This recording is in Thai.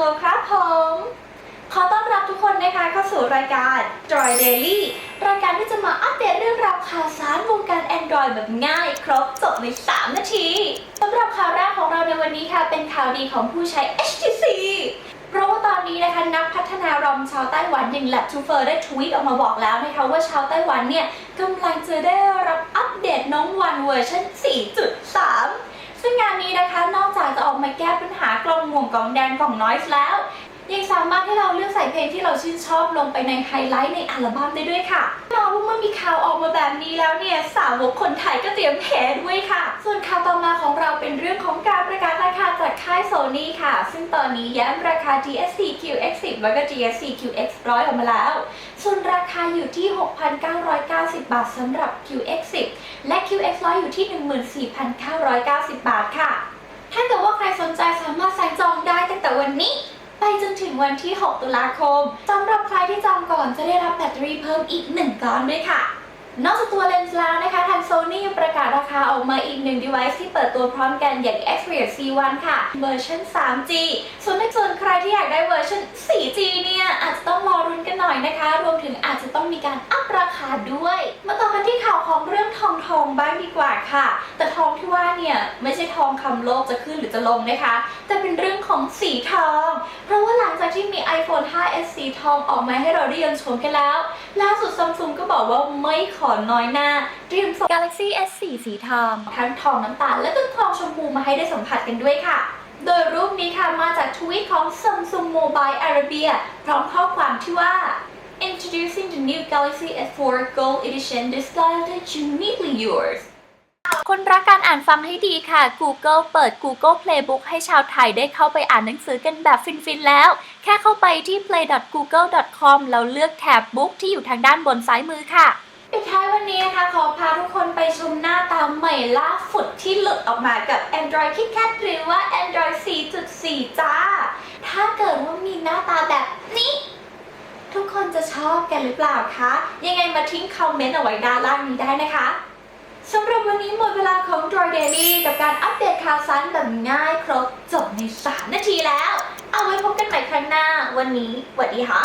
ัวครับผม ขอต้อนรับทุกคนนะคะเข้าสู่รายการ Droid Daily รายการที่จะมาอัปเดตเรื่องราวข่าวสารวงการ Android แบบง่าย ครบจบใน 3 นาทีสำหรับข่าวแรกของเราในวันนี้ค่ะ เป็นข่าวดีของผู้ใช้ HTC เพราะว่าตอนนี้นะคะนักพัฒนารอมชาวไต้หวันอย่าง Lab to Fur ได้ทวีตออกมาบอกแล้วนะคะว่าชาวไต้หวันเนี่ยกำลังจะได้รับอัปเดตน้องวันเวอร์ชัน4.3 ซึ่งงานนี้นะคะนอกจากจะออกมาแก้ปัญหากล่องห่วงกล่องแดงกล่องน้อยแล้ว ยังสามารถให้เราเลือกใส่เพลงที่เราชื่นชอบลงไปในไฮไลท์ในอัลบั้มได้ด้วยค่ะน้องเมื่อมีข่าวออกมาแบบนี้แล้วเนี่ยสาวกคนไทยก็เตรียมแพ้ด้วยค่ะ ส่วนข่าวต่อมาของเราเป็นเรื่องของการประกาศราคาจาก นี่ค่ะ ซึ่งตอนนี้ย้ำราคา GSC QX10 แล้วก็ GSC QX100 ออกมาแล้ว ส่วนราคาอยู่ที่ 6,990 บาทสำหรับ QX10 และ QX100 อยู่ที่ 14,990 บาทค่ะ ถ้าเกิดว่าใครสนใจสามารถสั่งจองได้ตั้งแต่วันนี้ไปจนถึงวันที่ 6 ตุลาคมสำหรับใครที่จองก่อนจะได้รับแบตเตอรี่เพิ่มอีก 1 ก้อนด้วยค่ะ นอกจากตัวเลนส์แล้วนะคะ ทาง Sony ยังประกาศราคาออกมาอีกหนึ่ง device ที่เปิดตัวพร้อมกันอย่าง Xperia C1 ค่ะ เวอร์ชัน 3G ส่วนในส่วนใครที่อยากได้เวอร์ชัน 4G เนี่ย อาจจะต้องรอรุ้นกันหน่อยนะคะ รวมถึงอาจจะต้องมีการอัปราคาด้วย มาต่อกัน องทองบ้างดีกว่าค่ะ แต่ทองที่ว่าเนี่ยไม่ใช่ทองคำโลกจะขึ้นหรือจะลงนะคะ แต่เป็นเรื่องของสีทอง เพราะว่าหลังจากที่มี iPhone 5s สีทองออกมาให้เราได้ยังชมกันแล้ว ล่าสุดซัมซุงก็บอกว่าไม่ขอน้อยหน้าเตรียมส่ง Galaxy S4 สีทอง ทั้งทองน้ำตาลและก็ทองชมพูมาให้ได้สัมผัสกันด้วยค่ะโดยรูปนี้ค่ะมาจากทวีตของ Samsung Mobile Arabia พร้อมข้อความที่ว่า Introducing the new Galaxy S4 Gold Edition disguised uniquely yours คนรักการอ่านฟังให้ดีค่ะ Google เปิด Google Playbook ให้ชาวไทยได้เข้าไปอ่านหนังสือกันแบบฟิน ๆ แล้ว แค่เข้าไปที่ play.google.com แล้วเลือกแถบ Book ที่อยู่ทางด้านบนซ้ายมือค่ะปิดท้ายวันนี้นะคะขอพาทุกคนไปชมหน้าตาใหม่ล่าสุดที่หลุดออกมากับ Android KitKat หรือว่า Android 4.4 จ้า ถ้าเกิดว่ามีหน้าตาแบบนี้ทุก คนจะชอบกันหรือเปล่าคะ ยังไงมาทิ้งคอมเมนต์เอาไว้ด้านล่างนี้ได้นะคะสำหรับวันนี้หมดเวลาของ Droid Daily กับการอัปเดตข่าวสารแบบง่ายครบจบใน 3 นาทีแล้ว เอาไว้พบกันใหม่ครั้งหน้า วันนี้สวัสดีค่ะ